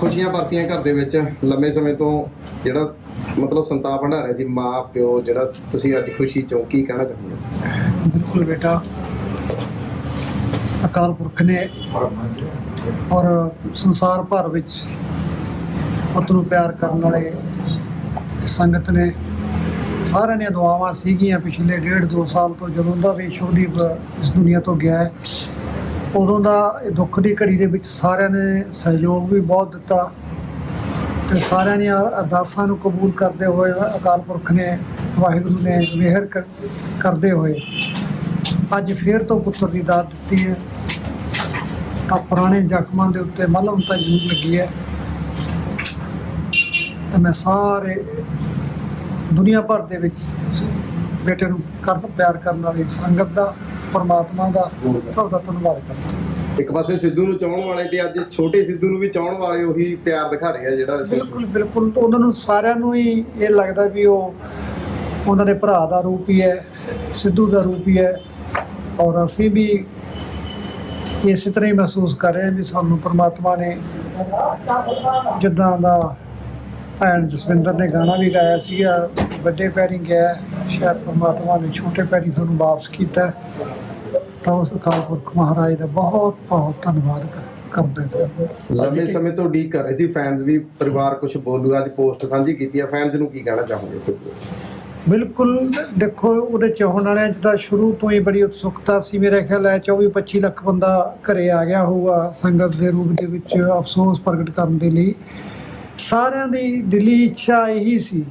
ਖੁਸ਼ੀਆਂ ਵਰਤੀਆਂ ਘਰ ਦੇ ਵਿੱਚ ਲੰਮੇ ਸਮੇਂ ਤੋਂ ਜਿਹੜਾ ਮਤਲਬ ਸੰਤਾਪ ਹੰਢਾ ਰਿਹਾ ਸੀ, ਮਾਂ, ਪਿਓ, ਜਿਹੜਾ ਤੁਸੀਂ ਅੱਜ ਖੁਸ਼ੀ ਚੋਂ ਕੀ ਕਹਿਣਾ ਚਾਹੁੰਦੇ ਹੋ? ਬਿਲਕੁਲ ਬੇਟਾ। ਅਕਾਲ ਪੁਰਖ ਨੇ ਔਰ ਸੰਸਾਰ ਭਰ ਵਿੱਚ ਪੁੱਤ ਨੂੰ ਪਿਆਰ ਕਰਨ ਵਾਲੇ ਸੰਗਤ ਨੇ ਸਾਰਿਆਂ ਨੇ ਦੁਆਵਾਂ ਸੀਗੀਆਂ ਪਿਛਲੇ ਡੇਢ ਦੋ ਸਾਲ ਤੋਂ ਜਦੋਂ ਦਾ ਵੀ ਸ਼ੁਭਦੀਪ ਇਸ ਦੁਨੀਆ ਤੋਂ ਗਿਆ ਹੈ। ਉਦੋਂ ਦਾ ਇਹ ਦੁੱਖ ਦੀ ਘੜੀ ਦੇ ਵਿੱਚ ਸਾਰਿਆਂ ਨੇ ਸਹਿਯੋਗ ਵੀ ਬਹੁਤ ਦਿੱਤਾ ਤੇ ਸਾਰਿਆਂ ਦੀਆਂ ਅਰਦਾਸਾਂ ਨੂੰ ਕਬੂਲ ਕਰਦੇ ਹੋਏ ਅਕਾਲ ਪੁਰਖ ਨੇ, ਵਾਹਿਗੁਰੂ ਨੇ ਮਿਹਰ ਕਰ- ਕਰਦੇ ਹੋਏ ਅੱਜ ਫੇਰ ਤੋਂ ਪੁੱਤਰ ਦੀ ਦਾਤ ਦਿੱਤੀ ਹੈ। ਤਾਂ ਪੁਰਾਣੇ ਜ਼ਖਮਾਂ ਦੇ ਉੱਤੇ ਮਲਮ ਤਾਂ ਜ਼ਰੂਰ ਲੱਗੀ ਹੈ। ਤਾਂ ਮੈਂ ਸਾਰੇ ਦੁਨੀਆ ਭਰ ਦੇ ਵਿੱਚ ਬੇਟੇ ਨੂੰ ਕਰਨ ਪਿਆਰ ਕਰਨ ਵਾਲੀ ਸੰਗਤ ਦਾ ਪਰਮਾਤਮਾ ਦਾ ਸਭ ਦਾ ਧੰਨਵਾਦ ਕਰਦਾ। ਇੱਕ ਪਾਸੇ ਸਿੱਧੂ ਨੂੰ ਚਾਹਣ ਵਾਲੇ ਤੇ ਅੱਜ ਛੋਟੇ ਸਿੱਧੂ ਨੂੰ ਵੀ ਚਾਹਣ ਵਾਲੇ ਉਹੀ ਪਿਆਰ ਦਿਖਾ ਰਹੇ ਆ ਜਿਹੜਾ ਬਿਲਕੁਲ ਬਿਲਕੁਲ। ਉਹਨਾਂ ਨੂੰ ਸਾਰਿਆਂ ਨੂੰ ਹੀ ਇਹ ਲੱਗਦਾ ਵੀ ਉਹ ਉਹਨਾਂ ਦੇ ਭਰਾ ਦਾ ਰੂਪ ਹੀ ਹੈ ਸਿੱਧੂ ਦਾ ਰੂਪ ਹੀ ਹੈ। ਔਰ ਅਸੀਂ ਵੀ ਇਸੇ ਤਰ੍ਹਾਂ ਹੀ ਮਹਿਸੂਸ ਕਰ ਰਹੇ ਹਾਂ ਵੀ ਸਾਨੂੰ ਪ੍ਰਮਾਤਮਾ ਨੇ ਜਿੱਦਾਂ ਦਾ ਭੈਣ ਜਸਵਿੰਦਰ ਨੇ ਗਾਣਾ ਵੀ ਗਾਇਆ ਸੀਗਾ ਵੱਡੇ ਪੈਰੀ ਗਿਆ ਸ਼ਾਇਦ ਪ੍ਰਮਾਤਮਾ ਨੇ ਛੋਟੇ ਪੈਰੀ ਤੁਹਾਨੂੰ ਵਾਪਸ ਕੀਤਾ। ਤਾਂ ਉਸ ਅਕਾਲ ਪੁਰਖ ਮਹਾਰਾਜ ਦਾ ਬਹੁਤ ਬਹੁਤ ਧੰਨਵਾਦ ਕਰ- ਕਰਦੇ ਹਾਂ ਲੰਮੇ ਸਮੇਂ ਤੋਂ ਉਡੀਕ ਕਰ ਰਹੇ ਸੀ ਫੈਨਸ ਵੀ ਪਰਿਵਾਰ ਕੁਝ ਬੋਲੂਗਾ ਅੱਜ ਪੋਸਟ ਸਾਂਝੀ ਕੀਤੀ ਆ। ਫੈਨਸ ਨੂੰ ਕੀ ਕਹਿਣਾ ਚਾਹੋਗੇ ਸਿੱਧੂ ਬਿਲਕੁਲ ਦੇਖੋ ਉਹਦੇ ਚਾਹਣ ਵਾਲਿਆਂ 'ਚ ਤਾਂ ਸ਼ੁਰੂ ਤੋਂ ਹੀ ਬੜੀ ਉਤਸੁਕਤਾ ਸੀ ਮੇਰੇ ਖਿਆਲ ਹੈ। 24 25 ਲੱਖ ਬੰਦਾ ਘਰੇ ਆ ਗਿਆ ਹੋਊਗਾ ਸੰਗਤ ਦੇ ਰੂਪ ਦੇ ਵਿੱਚ ਅਫਸੋਸ ਪ੍ਰਗਟ ਕਰਨ ਦੇ ਲਈ। ਸਾਰਿਆਂ ਦੀ ਦਿਲੀ ਇੱਛਾ ਇਹੀ ਸੀ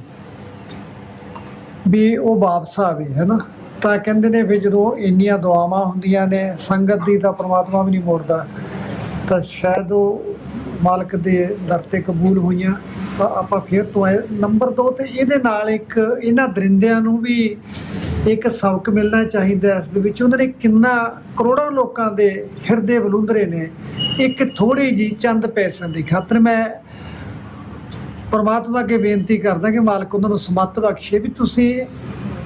ਵੀ ਉਹ ਵਾਪਸ ਆਵੇ ਹੈ ਨਾ ਤਾਂ ਕਹਿੰਦੇ ਨੇ ਫਿਰ ਜਦੋਂ ਇੰਨੀਆਂ ਦੁਆਵਾਂ ਹੁੰਦੀਆਂ ਨੇ, ਸੰਗਤ ਦੀ ਤਾਂ ਪ੍ਰਮਾਤਮਾ ਵੀ ਨਹੀਂ ਮੋੜਦਾ, ਤਾਂ ਸ਼ਾਇਦ ਉਹ ਮਾਲਕ ਦੇ ਦਰ ਤੇ ਕਬੂਲ ਹੋਈਆਂ, ਤਾਂ ਆਪਾਂ ਫਿਰ ਤੋਂ ਆਏ। ਨੰਬਰ 2 ਤੇ ਇਹਦੇ ਨਾਲ ਇੱਕ ਇਹਨਾਂ ਦਰਿੰਦਿਆਂ ਨੂੰ ਵੀ ਇੱਕ ਸਬਕ ਮਿਲਣਾ ਚਾਹੀਦਾ ਇਸ ਦੇ ਵਿੱਚ ਉਹਨਾਂ ਨੇ ਕਿੰਨਾ ਕਰੋੜਾਂ ਲੋਕਾਂ ਦੇ ਹਿਰਦੇ ਬਲੁੰਦਰੇ ਨੇ। ਇੱਕ ਥੋੜੀ ਜੀ ਚੰਦ ਪੈਸਿਆਂ ਦੀ ਖਾਤਰ ਮੈਂ ਪਰਮਾਤਮਾ ਅੱਗੇ ਬੇਨਤੀ ਕਰਦਾ ਕਿ ਮਾਲਕ ਉਹਨਾਂ ਨੂੰ ਸਮੱਤ ਬਖਸ਼ੇ ਵੀ ਤੁਸੀਂ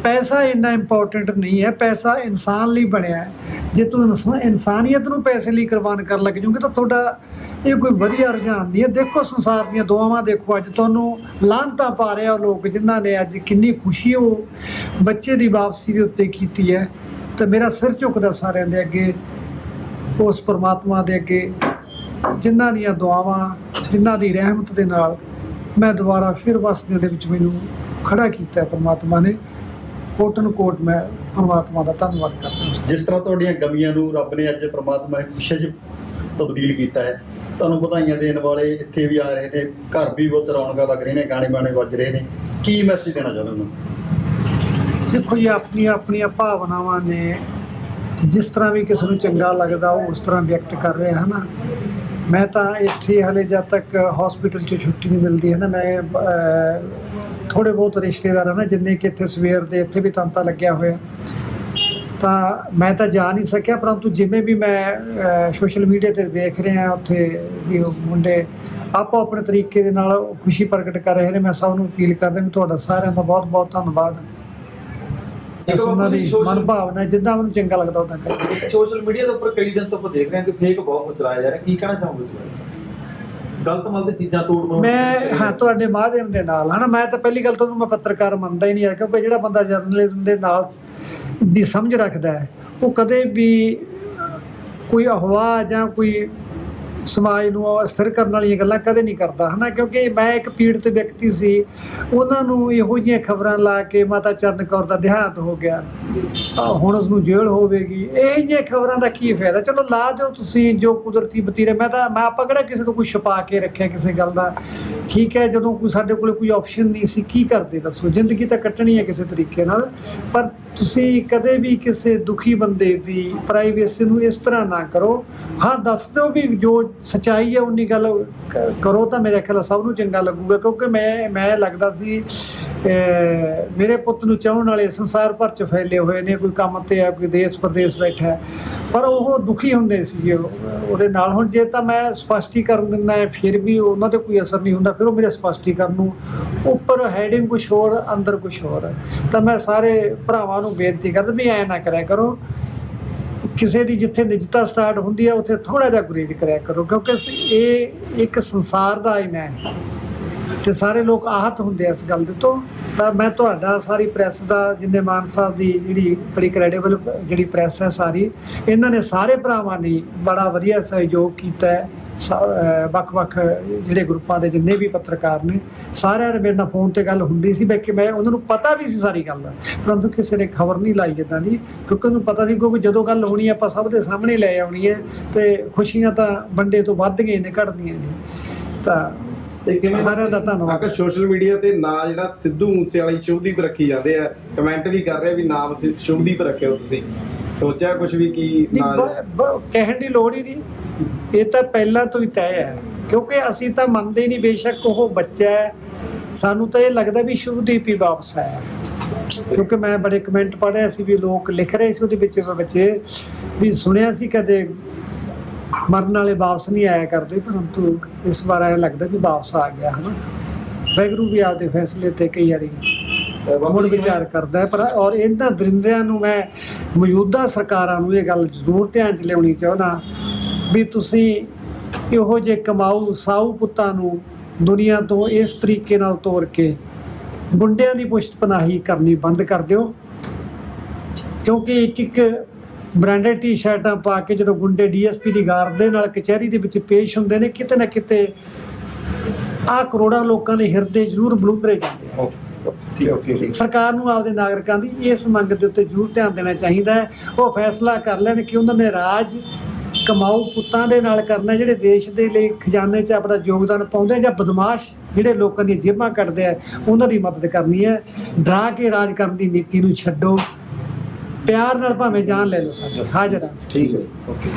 ਪੈਸਾ ਇੰਨਾ ਇੰਪੋਰਟੈਂਟ ਨਹੀਂ ਹੈ, ਪੈਸਾ ਇਨਸਾਨ ਲਈ ਬਣਿਆ ਜੇ ਤੂੰ ਇਨਸਾ- ਇਨਸਾਨੀਅਤ ਨੂੰ ਪੈਸੇ ਲਈ ਕੁਰਬਾਨ ਕਰਨ ਲੱਗ ਜੂਗੇ ਤਾਂ ਤੁਹਾਡਾ ਇਹ ਕੋਈ ਵਧੀਆ ਰੁਝਾਨ ਨਹੀਂ ਹੈ। ਦੇਖੋ ਸੰਸਾਰ ਦੀਆਂ ਦੁਆਵਾਂ ਦੇਖੋ, ਅੱਜ ਤੁਹਾਨੂੰ ਲਾਹਨਤਾਂ ਪਾ ਰਿਹਾ ਉਹ ਲੋਕ ਜਿਨ੍ਹਾਂ ਨੇ ਅੱਜ ਕਿੰਨੀ ਖੁਸ਼ੀ ਉਹ ਬੱਚੇ ਦੀ ਵਾਪਸੀ ਦੇ ਉੱਤੇ ਕੀਤੀ ਹੈ। ਤਾਂ ਮੇਰਾ ਸਿਰ ਝੁਕਦਾ ਸਾਰਿਆਂ ਦੇ ਅੱਗੇ, ਉਸ ਪਰਮਾਤਮਾ ਦੇ ਅੱਗੇ, ਜਿਨ੍ਹਾਂ ਦੀਆਂ ਦੁਆਵਾਂ, ਜਿਨ੍ਹਾਂ ਦੀ ਰਹਿਮਤ ਦੇ ਨਾਲ ਮੈਂ ਦੁਬਾਰਾ ਫਿਰ ਵਸਦੇ ਦੇ ਵਿੱਚ ਮੈਨੂੰ ਖੜਾ ਕੀਤਾ ਪਰਮਾਤਮਾ ਨੇ। ਕੋਟਨ ਕੋਟ ਮੈਂ ਪਰਮਾਤਮਾ ਦਾ ਧੰਨਵਾਦ ਕਰਦਾ ਹਾਂ। ਜਿਸ ਤਰ੍ਹਾਂ ਤੁਹਾਡੀਆਂ ਗਮੀਆਂ ਨੂੰ ਰੱਬ ਨੇ ਅੱਜ ਪ੍ਰਮਾਤਮਾ ਨੇ ਖੁਸ਼ੀਆਂ 'ਚ ਤਬਦੀਲ ਕੀਤਾ ਹੈ ਤੁਹਾਨੂੰ ਵਧਾਈਆਂ ਦੇਣ ਵਾਲੇ ਇੱਥੇ ਵੀ ਆ ਰਹੇ ਨੇ ਘਰ ਵੀ ਬਹੁਤ ਰੌਣਕਾਂ ਲੱਗ ਰਹੀਆਂ ਨੇ ਗਾਣੇ ਬਾਣੇ ਵੱਜ ਰਹੇ ਨੇ। ਕੀ ਮੈਸੇਜ ਦੇਣਾ ਚਾਹੁੰਦੇ ਹੋ? ਦੇਖੋ ਜੀ ਆਪਣੀਆਂ ਆਪਣੀਆਂ ਭਾਵਨਾਵਾਂ ਨੇ। ਜਿਸ ਤਰ੍ਹਾਂ ਵੀ ਕਿਸੇ ਨੂੰ ਚੰਗਾ ਲੱਗਦਾ ਉਹ ਉਸ ਤਰ੍ਹਾਂ ਵਿਅਕਤ ਕਰ ਰਿਹਾ ਹੈ ਨਾ ਮੈਂ ਤਾਂ ਇੱਥੇ ਹਲੇ ਜਦ ਤੱਕ ਹਸਪੀਟਲ 'ਚ ਛੁੱਟੀ ਨਹੀਂ ਮਿਲਦੀ ਹੈ ਨਾ ਮੈਂ ਅਹ, ਥੋੜੇ ਬਹੁਤ ਰਿਸ਼ਤੇਦਾਰ ਹਨ ਨਾ ਜਿੰਨੇ ਕਿ ਇੱਥੇ ਸਵੇਰ ਦੇ ਇੱਥੇ ਵੀ ਤੰਤਾ ਲੱਗਿਆ ਹੋਇਆ। ਤਾਂ ਮੈਂ ਤਾਂ ਜਾ ਨਹੀਂ ਸਕਿਆ ਪਰੰਤੂ ਜਿਵੇਂ ਵੀ ਮੈਂ ਸੋਸ਼ਲ ਮੀਡੀਆ ਤੇ ਵੇਖ ਰਿਹਾ ਉੱਥੇ ਵੀ ਮੁੰਡੇ ਆਪੋ ਆਪਣੇ ਤਰੀਕੇ ਦੇ ਨਾਲ ਖੁਸ਼ੀ ਪ੍ਰਗਟ ਕਰ ਰਹੇ ਨੇ ਮੈਂ ਸਭ ਨੂੰ ਅਪੀਲ ਕਰਦਾ ਵੀ ਤੁਹਾਡਾ ਸਾਰਿਆਂ ਦਾ ਬਹੁਤ ਬਹੁਤ ਧੰਨਵਾਦ। ਇਸ ਉਹਨਾਂ ਦੀ ਮਨ ਭਾਵਨਾ ਜਿੱਦਾਂ ਉਹਨੂੰ ਚੰਗਾ ਲੱਗਦਾ ਉਦਾਂ ਕਰੇ ਸੋਸ਼ਲ ਮੀਡੀਆ ਦੇ ਉੱਪਰ ਕਈ ਦਿਨ ਤੋਂ ਆਪਾਂ ਦੇਖ ਰਹੇ ਹਾਂ ਕਿ ਫੇਕ ਬਹੁਤ ਚਲਾਇਆ ਜਾ ਰਿਹਾ। ਕੀ ਕਹਿਣਾ ਚਾਹੋਗੇ ਇਸ ਬਾਰੇ? ਗਲਤ ਮਲਤ ਚੀਜ਼ਾਂ ਤੋੜ ਮੈਂ ਹਾਂ ਤੁਹਾਡੇ ਮਾਧਿਅਮ ਦੇ ਨਾਲ ਹਨਾ? ਮੈਂ ਤਾਂ ਪਹਿਲੀ ਗੱਲ ਤਾਂ ਉਹਨੂੰ ਮੈਂ ਪੱਤਰਕਾਰ ਮੰਨਦਾ ਹੀ ਨਹੀਂ ਕਿਉਂਕਿ ਜਿਹੜਾ ਬੰਦਾ ਜਰਨਲਿਜ਼ਮ ਦੇ ਨਾਲ ਦੀ ਸਮਝ ਰੱਖਦਾ ਹੈ ਉਹ ਕਦੇ ਵੀ ਕੋਈ ਅਹਵਾ ਜਾਂ ਕੋਈ ਸਮਾਜ ਨੂੰ ਅਸਥਿਰ ਕਰਨ ਵਾਲੀਆਂ ਗੱਲਾਂ ਕਦੇ ਨਹੀਂ ਕਰਦਾ, ਹਨਾ? ਕਿਉਂਕਿ ਮੈਂ ਇੱਕ ਪੀੜਤ ਵਿਅਕਤੀ ਸੀ, ਉਹਨਾਂ ਨੂੰ ਇਹੋ ਜਿਹੀਆਂ ਖਬਰਾਂ ਲਾ ਕੇ ਮਾਤਾ ਚਰਨ ਕੌਰ ਦਾ ਦੇਹਾਂਤ ਹੋ ਗਿਆ। ਹੁਣ ਉਸ ਨੂੰ ਜੇਲ੍ਹ ਹੋਵੇਗੀ। ਇਹ ਜਿਹੀਆਂ ਖਬਰਾਂ ਦਾ ਕੀ ਫਾਇਦਾ? ਚਲੋ, ਲਾ ਦਿਓ ਤੁਸੀਂ ਜੋ ਕੁਦਰਤੀ ਬਤੀਰੇ। ਮੈਂ ਤਾਂ, ਮੈਂ ਆਪਾਂ ਕਿਹੜਾ ਕਿਸੇ ਤੋਂ ਕੋਈ ਛੁਪਾ ਕੇ ਰੱਖਿਆ ਕਿਸੇ ਗੱਲ ਦਾ? ਠੀਕ ਹੈ, ਜਦੋਂ ਕੋਈ ਸਾਡੇ ਕੋਲ ਕੋਈ ਆਪਸ਼ਨ ਨਹੀਂ ਸੀ, ਕੀ ਕਰਦੇ ਦੱਸੋ? ਜ਼ਿੰਦਗੀ ਤਾਂ ਕੱਟਣੀ ਹੈ ਕਿਸੇ ਤਰੀਕੇ ਨਾਲ। ਪਰ ਤੁਸੀਂ ਕਦੇ ਵੀ ਕਿਸੇ ਦੁਖੀ ਬੰਦੇ ਦੀ ਪ੍ਰਾਈਵੇਸੀ ਨੂੰ ਇਸ ਤਰ੍ਹਾਂ ਨਾ ਕਰੋ। ਹਾਂ, ਦੱਸ ਦਿਓ ਵੀ ਜੋ ਸਚਾਈ ਹੈ, ਉਨੀ ਗੱਲ ਕਰੋ ਤਾਂ ਮੇਰੇ ਖਿਆਲ ਸਭ ਨੂੰ ਚੰਗਾ ਲੱਗੂਗਾ, ਕਿਉਂਕਿ ਮੈਂ ਮੈਂ ਲੱਗਦਾ ਸੀ ਮੇਰੇ ਪੁੱਤ ਨੂੰ ਚਾਹਣ ਵਾਲੇ ਸੰਸਾਰ ਭਰ ਚ ਫੈਲੇ ਹੋਏ ਨੇ, ਕੋਈ ਕੰਮ ਤੇ ਆ ਕੋਈ ਦੇਸ਼ ਪ੍ਰਦੇਸ਼ ਬੈਠਾ ਪਰ ਉਹ ਦੁਖੀ ਹੁੰਦੇ ਸੀ ਜੀ ਉਹਦੇ ਨਾਲ। ਹੁਣ ਜੇ ਤਾਂ ਮੈਂ ਸਪਸ਼ਟੀਕਰਨ ਦਿੰਦਾ ਫਿਰ ਵੀ ਉਹਨਾਂ ਤੇ ਕੋਈ ਅਸਰ ਨਹੀਂ ਹੁੰਦਾ, ਫਿਰ ਉਹ ਮੇਰੇ ਸਪਸ਼ਟੀਕਰਨ ਨੂੰ ਉੱਪਰ ਹੈਡਿੰਗ ਕੁਛ ਹੋਰ, ਅੰਦਰ ਕੁਛ ਹੋਰ। ਤਾਂ ਮੈਂ ਸਾਰੇ ਭਰਾਵਾਂ ਨੂੰ ਬੇਨਤੀ ਕਰਦਾ ਵੀ ਐ ਨਾ ਕਰਿਆ ਕਰੋ। ਕਿਸੇ ਦੀ ਜਿੱਥੇ ਨਿਜਤਾ ਸਟਾਰਟ ਹੁੰਦੀ ਹੈ ਉੱਥੇ ਥੋੜਾ ਜਿਹਾ ਗੁਰੇਜ਼ ਕਰਿਆ ਕਰੋ, ਕਿਉਂਕਿ ਇਹ ਇੱਕ ਸੰਸਾਰ ਦਾ ਆਇਨਾ ਹੈ। ਤੇ ਸਾਰੇ ਲੋਕ ਆਹਤ ਹੁੰਦੇ ਆ ਇਸ ਗੱਲ ਦੇ ਤੋਂ। ਤਾਂ ਮੈਂ ਤੁਹਾਡਾ ਸਾਰੀ ਪ੍ਰੈਸ ਦਾ, ਜਿੰਨੇ ਮਾਨ ਸਾਹਿਬ ਦੀ ਜਿਹੜੀ ਬੜੀ ਕ੍ਰੈਡੀਬਲ ਜਿਹੜੀ ਪ੍ਰੈਸ ਹੈ ਸਾਰੀ, ਇਹਨਾਂ ਨੇ ਸਾਰੇ ਭਰਾਵਾਂ ਨੇ ਬੜਾ ਵਧੀਆ ਸਹਿਯੋਗ ਕੀਤਾ ਹੈ। ਵੱਖ-ਵੱਖ ਜਿਹੜੇ ਗਰੁੱਪਾਂ ਦੇ ਜਿੰਨੇ ਵੀ ਪੱਤਰਕਾਰ ਨੇ ਸਾਰਿਆਂ ਨੇ ਮੇਰੇ ਨਾਲ ਫੋਨ ਤੇ ਗੱਲ ਹੁੰਦੀ ਸੀ ਬਈ ਕਿ ਮੈਂ ਉਹਨਾਂ ਨੂੰ ਪਤਾ ਵੀ ਸੀ ਸਾਰੀ ਗੱਲ ਦਾ ਪਰੰਤੂ ਕਿਸੇ ਨੇ ਖਬਰ ਨਹੀਂ ਲਾਈ ਇਦਾਂ ਦੀ ਕਿਉਂਕਿ ਉਹਨੂੰ ਪਤਾ ਸੀ ਕਿਉਂਕਿ ਜਦੋਂ ਗੱਲ ਹੋਣੀ ਆਪਾਂ ਸਭ ਦੇ ਸਾਹਮਣੇ ਲੈ ਆਉਣੀ ਹੈ ਤੇ ਖੁਸ਼ੀਆਂ ਤਾਂ ਵੰਡੇ ਤੋਂ ਵੱਧ ਗਏ ਨੇ ਘਟਦੀਆਂ ਨੇ। ਤਾਂ ਤੇ ਕਿਵੇਂ ਸਾਰਿਆਂ ਦਾ ਧੰਨਵਾਦ। ਆਕਰ ਸੋਸ਼ਲ ਮੀਡੀਆ ਤੇ ਨਾਂ ਜਿਹੜਾ ਸਿੱਧੂ ਮੂਸੇ ਵਾਲੀ ਸ਼ੁਭਦੀਪ ਰੱਖੀ ਜਾਂਦੇ ਆ ਕਮੈਂਟ ਵੀ ਕਰ ਰਹੇ ਵੀ ਨਾਮ ਸ਼ੁਭਦੀਪ ਰੱਖਿਓ ਤੁਸੀਂ। ਸੋਚਿਆ ਕੁਝ ਵੀ ਕੀ ਨਾਂ ਬ- ਬ- ਕਹਿਣ ਦੀ ਲੋੜ ਹੀ ਨਹੀਂ। ਇਹ ਤਾਂ ਪਹਿਲਾਂ ਤੋਂ ਹੀ ਤੈਅ ਹੈ, ਕਿਉਂਕਿ ਅਸੀਂ ਤਾਂ ਮੰਨਦੇ ਹੀ ਨਹੀਂ, ਬੇਸ਼ੱਕ ਉਹ ਬੱਚਾ ਹੈ। ਸਾਨੂੰ ਤਾਂ ਇਹ ਲੱਗਦਾ ਵੀ ਸ਼ੁਭਦੀਪ ਹੀ ਵਾਪਸ ਆਇਆ ਕਿਉਂਕਿ ਮੈਂ ਬੜੇ ਕਮੈਂਟ ਪੜ੍ਹਿਆ ਸੀ ਵੀ ਲੋਕ ਲਿਖ ਰਹੇ ਸੀ ਉਹਦੇ ਵਿੱਚ ਬੱਚੇ। ਵੀ ਸੁਣਿਆ ਸੀ ਕਦੇ, ਮਰਨ ਵਾਲੇ ਵਾਪਸ ਨਹੀਂ ਆਇਆ ਕਰਦੇ, ਪਰੰਤੂ ਇਸ ਵਾਰ ਐਂ ਲੱਗਦਾ ਵੀ ਵਾਪਸ ਆ ਗਿਆ, ਹਨਾ। ਵੈਗਰੂ ਵੀ ਆਪਦੇ ਫੈਸਲੇ ਤੇ ਕਈ ਵਾਰੀ ਮੁੜ ਵਿਚਾਰ ਕਰਦਾ ਪਰ ਔਰ ਇਹਨਾਂ ਦਰਿੰਦਿਆਂ ਨੂੰ ਮੈਂ ਮੌਜੂਦਾ ਸਰਕਾਰਾਂ ਨੂੰ ਇਹ ਗੱਲ ਜ਼ਰੂਰ ਧਿਆਨ 'ਚ ਲਿਆਉਣੀ ਚਾਹੁੰਦਾ। ਵੀ ਤੁਸੀਂ ਇਹੋ ਜਿਹੇ ਕਮਾਊ ਸਾਊ ਪੁੱਤਾਂ ਨੂੰ ਦੁਨੀਆ ਤੋਂ ਇਸ ਤਰੀਕੇ ਨਾਲ ਤੋੜ ਕੇ ਗੁੰਡਿਆਂ ਦੀ ਪੁਸ਼ਤ ਪਨਾਹੀ ਕਰਨੀ ਬੰਦ ਕਰ ਦਿਓ। ਕਿਉਂਕਿ ਇੱਕ ਇੱਕ ਬ੍ਰਾਂਡਡ ਟੀ-ਸ਼ਰਟਾਂ ਪਾ ਕੇ ਜਦੋਂ ਗੁੰਡੇ ਡੀਐਸਪੀ ਦੀ ਗਾਰਡ ਦੇ ਨਾਲ ਕਚਹਿਰੀ ਦੇ ਵਿੱਚ ਪੇਸ਼ ਹੁੰਦੇ ਨੇ ਕਿਤੇ ਨਾ ਕਿਤੇ ਆ ਕਰੋੜਾਂ ਲੋਕਾਂ ਦੇ ਹਿਰਦੇ ਜ਼ਰੂਰ ਬਲੂੰਦਰੇ ਜਾਂਦੇ ਆ। ਸਰਕਾਰ ਨੂੰ ਆਪਦੇ ਨਾਗਰਿਕਾਂ ਦੀ ਇਸ ਮੰਗ ਦੇ ਉੱਤੇ ਜ਼ਰੂਰ ਧਿਆਨ ਦੇਣਾ ਚਾਹੀਦਾ ਹੈ। ਉਹ ਫੈਸਲਾ ਕਰ ਲੈਣ ਕਿ ਉਹਨਾਂ ਨੇ ਰਾਜ ਕਮਾਊ ਪੁੱਤਾਂ ਦੇ ਨਾਲ ਕਰਨਾ, ਜਿਹੜੇ ਦੇਸ਼ ਦੇ ਲਈ ਖਜ਼ਾਨੇ 'ਚ ਆਪਣਾ ਯੋਗਦਾਨ ਪਾਉਂਦੇ ਜਾਂ ਬਦਮਾਸ਼ ਜਿਹੜੇ ਲੋਕਾਂ ਦੀਆਂ ਜੇਬਾਂ ਕੱਟਦੇ ਆ, ਉਹਨਾਂ ਦੀ ਮਦਦ ਕਰਨੀ ਹੈ। ਡਰਾ ਕੇ ਰਾਜ ਕਰਨ ਦੀ ਨੀਤੀ ਨੂੰ ਛੱਡੋ। ਪਿਆਰ ਨਾਲ ਭਾਵੇਂ ਜਾਨ ਲੈ ਲਓ ਸਾਡੇ ਹਾਜ਼ਰ ਹਾਂ। ਠੀਕ ਹੈ ਓਕੇ।